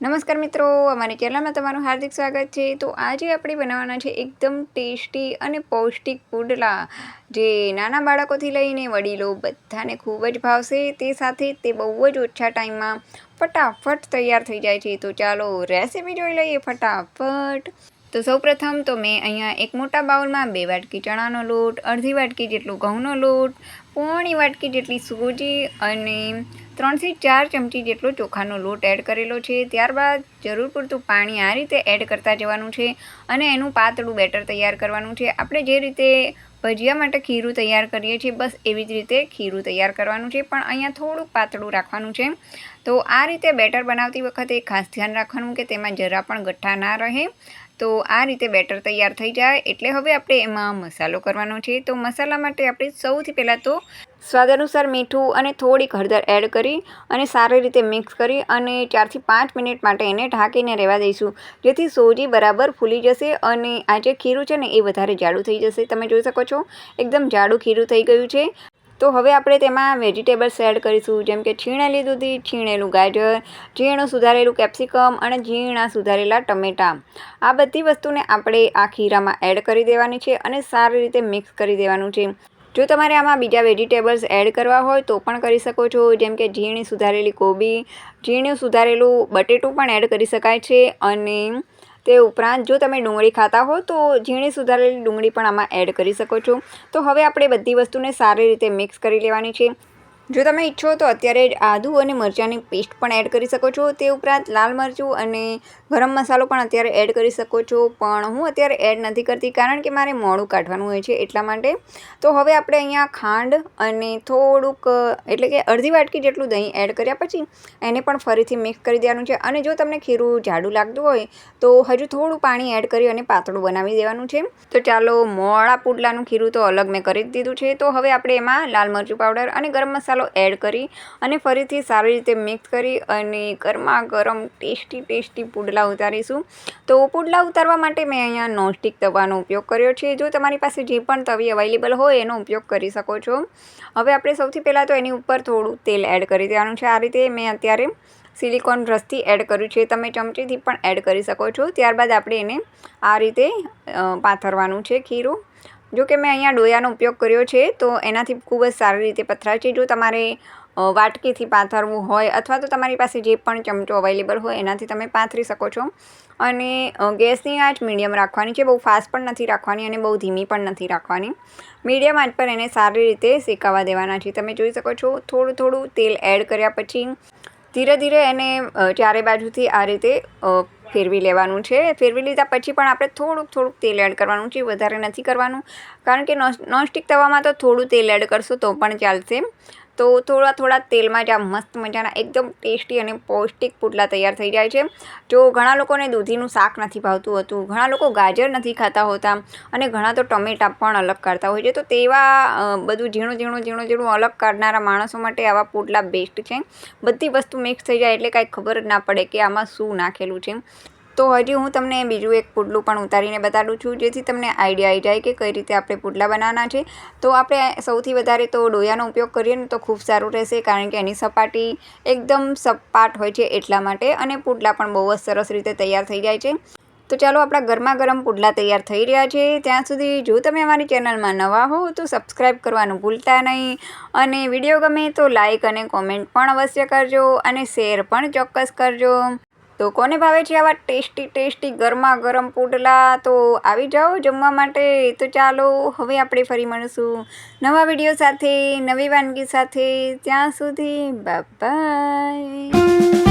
નમસ્કાર મિત્રો, અમારી ચેનલમાં તમારું હાર્દિક સ્વાગત છે. તો આજે આપણે બનાવવાના છે એકદમ ટેસ્ટી અને પૌષ્ટિક પુડલા, જે નાના બાળકોથી લઈને વડીલો બધાને ખૂબ જ ભાવશે. તે સાથે તે બહુ જ ઓછા ટાઈમમાં ફટાફટ તૈયાર થઈ જાય છે. તો ચાલો રેસીપી જોઈ લઈએ ફટાફટ. તો સૌપ્રથમ તો મેં અહીંયા એક મોટા બાઉલમાં બે વાટકી ચણાનો લોટ, અડધી વાટકી જેટલો ઘઉંનો લોટ, પોણી વાટકી જેટલી સૂજી અને ત્રણથી ચાર ચમચી જેટલો ચોખાનો લોટ એડ કરેલો છે. ત્યારબાદ જરૂર પૂરતું પાણી આ રીતે એડ કરતા જવાનું છે અને એનું પાતળું બેટર તૈયાર કરવાનું છે. આપણે જે રીતે ભજીયા માટે ખીરું તૈયાર કરીએ છીએ, બસ એવી જ રીતે ખીરું તૈયાર કરવાનું છે. પણ અહીંયા થોડુંક પાતળું રાખવાનું છે. તો આ રીતે બેટર બનાવતી વખતે ખાસ ધ્યાન રાખવાનું કે તેમાં જરા પણ ગઠ્ઠા ના રહે. તો આ રીતે બેટર તૈયાર થઈ જાય. એટલે હવે આપણે એમાં મસાલો કરવાનો છે. તો મસાલા માટે આપણે સૌથી પહેલાં તો સ્વાદ અનુસાર મીઠું અને થોડીક હળદર એડ કરી અને સારી રીતે મિક્સ કરી અને ચારથી પાંચ મિનિટ માટે એને ઢાંકીને રહેવા દઈશું. જેથી સોજી બરાબર ફૂલી જશે અને આ જે ખીરું છે ને, એ વધારે જાડું થઈ જશે. તમે જોઈ શકો છો, એકદમ જાડું ખીરું થઈ ગયું છે. તો હવે આપણે તેમાં વેજીટેબલ્સ એડ કરીશું. જેમ કે છીણેલી દૂધી, છીણેલું ગાજર, ઝીણું સુધારેલું કેપ્સિકમ અને ઝીણા સુધારેલા ટમેટાં. આ બધી વસ્તુને આપણે આ ખીરામાં એડ કરી દેવાની છે અને સારી રીતે મિક્સ કરી દેવાનું છે. જો તમારે આમાં બીજા વેજીટેબલ્સ એડ કરવા હોય તો પણ કરી શકો છો. જેમ કે ઝીણી સુધારેલી કોબી, ઝીણું સુધારેલું બટેટું પણ એડ કરી શકાય છે અને તે ઉપરાંત જો તમે ડુંગળી ખાતા હો, તો ઝીણી સુધારેલી ડુંગળી પણ આમાં એડ કરી શકો છો. તો હવે આપણે બધી વસ્તુને સારી રીતે મિક્સ કરી લેવાની છે. જો તમે ઈચ્છો તો અત્યારે જ આદુ અને મરચાંની પેસ્ટ પણ એડ કરી શકો છો. તે ઉપરાંત લાલ મરચું અને ગરમ મસાલો પણ અત્યારે એડ કરી શકો છો. પણ હું અત્યારે એડ નથી કરતી કારણ કે મારે મોડું કાઢવાનું હોય છે એટલા માટે. તો હવે આપણે અહીંયા ખાંડ અને થોડુંક, એટલે કે અડધી વાટકી જેટલું દહીં એડ કર્યા પછી એને પણ ફરીથી મિક્સ કરી દેવાનું છે. અને જો તમને ખીરું જાડું લાગતું હોય તો હજુ થોડું પાણી એડ કરી અને પાતળું બનાવી દેવાનું છે. તો ચાલો મોળા પુડલાનું ખીરું તો અલગ મેં કરી જ દીધું છે. તો હવે આપણે એમાં લાલ મરચું પાવડર અને ગરમ મસાલો મસાલો એડ કરી અને ફરીથી સારી રીતે મિક્સ કરી અને ગરમા ગરમ ટેસ્ટી ટેસ્ટી પુડલા ઉતારીશું. તો પુડલા ઉતારવા માટે મેં અહીંયા નોનસ્ટિક તવાનો ઉપયોગ કર્યો છે. જો તમારી પાસે જે પણ તવી અવેલેબલ હોય એનો ઉપયોગ કરી શકો છો. હવે આપણે સૌથી પહેલાં તો એની ઉપર થોડું તેલ એડ કરી દેવાનું છે. આ રીતે મેં અત્યારે સિલિકોન બ્રશથી એડ કર્યું છે. તમે ચમચીથી પણ એડ કરી શકો છો. ત્યારબાદ આપણે એને આ રીતે પાથરવાનું છે ખીરું. જો કે મેં અહીંયા ડોયાનો ઉપયોગ કર્યો છે, તો એનાથી ખૂબ જ સારી રીતે પથરાય છે. જો તમારે વાટકીથી પાથરવું હોય અથવા તો તમારી પાસે જે પણ ચમચો અવેલેબલ હોય એનાથી તમે પાથરી શકો છો. અને ગેસની આંચ મીડિયમ રાખવાની છે, બહુ ફાસ્ટ પણ નથી રાખવાની અને બહુ ધીમી પણ નથી રાખવાની. મીડિયમ આંચ પર એને સારી રીતે શેકાવા દેવાના છે. તમે જોઈ શકો છો, થોડું થોડું તેલ એડ કર્યા પછી ધીરે ધીરે એને ચારે બાજુથી આ રીતે ફેરવી લેવાનું છે. ફેરવી લીધા પછી પણ આપણે થોડુંક થોડુંક તેલ એડ કરવાનું છે. વધારે નથી કરવાનું. કારણ કે નોનસ્ટિક તવામાં તો થોડું તેલ એડ કરશો તો પણ ચાલશે. તો થોડા થોડા તેલમાં જ આ મસ્ત મજાના, એકદમ ટેસ્ટી અને પૌષ્ટિક પુડલા તૈયાર થઈ જાય છે. જો ઘણા લોકોને દૂધીનું શાક નથી ભાવતું હતું, ઘણા લોકો ગાજર નથી ખાતા હોતા અને ઘણા તો ટમેટા પણ અલગ કાઢતા હોય છે. તો તેવા બધું ઝીણું ઝીણું ઝીણું ઝીણું અલગ કાઢનારા માણસો માટે આવા પુડલા બેસ્ટ છે. બધી વસ્તુ મિક્સ થઈ જાય એટલે કાંઈ ખબર જ ના પડે કે આમાં શું નાખેલું છે. તો હજી હું તમને બીજું એક પુડલું પણ ઉતારીને બતાડું છું, જેથી તમને આઈડિયા આવી જાય કે કઈ રીતે આપણે પુડલા બનાવવાના છે. તો આપણે સૌથી વધારે તો ડોયાનો ઉપયોગ કરીએ ને તો ખૂબ સારું રહેશે, કારણ કે એની સપાટી એકદમ સપાટ હોય છે એટલા માટે અને પુડલા પણ બહુ જ સરસ રીતે તૈયાર થઈ જાય છે. તો ચાલો આપણા ગરમા ગરમ પુડલા તૈયાર થઈ રહ્યા છે. ત્યાં સુધી જો તમે અમારી ચેનલમાં નવા હો તો સબસ્ક્રાઈબ કરવાનું ભૂલતા નહીં અને વીડિયો ગમે તો લાઇક અને કોમેન્ટ પણ અવશ્ય કરજો અને શેર પણ ચોક્કસ કરજો. તો કોને ભાવે છે આવા ટેસ્ટી ટેસ્ટી ગરમા ગરમ પુડલા? તો આવી જાઓ જમવા માટે. તો ચાલો, હવે આપણે ફરી મળીશું નવા વીડિયો સાથે, નવી વાનગી સાથે. ત્યાં સુધી બાય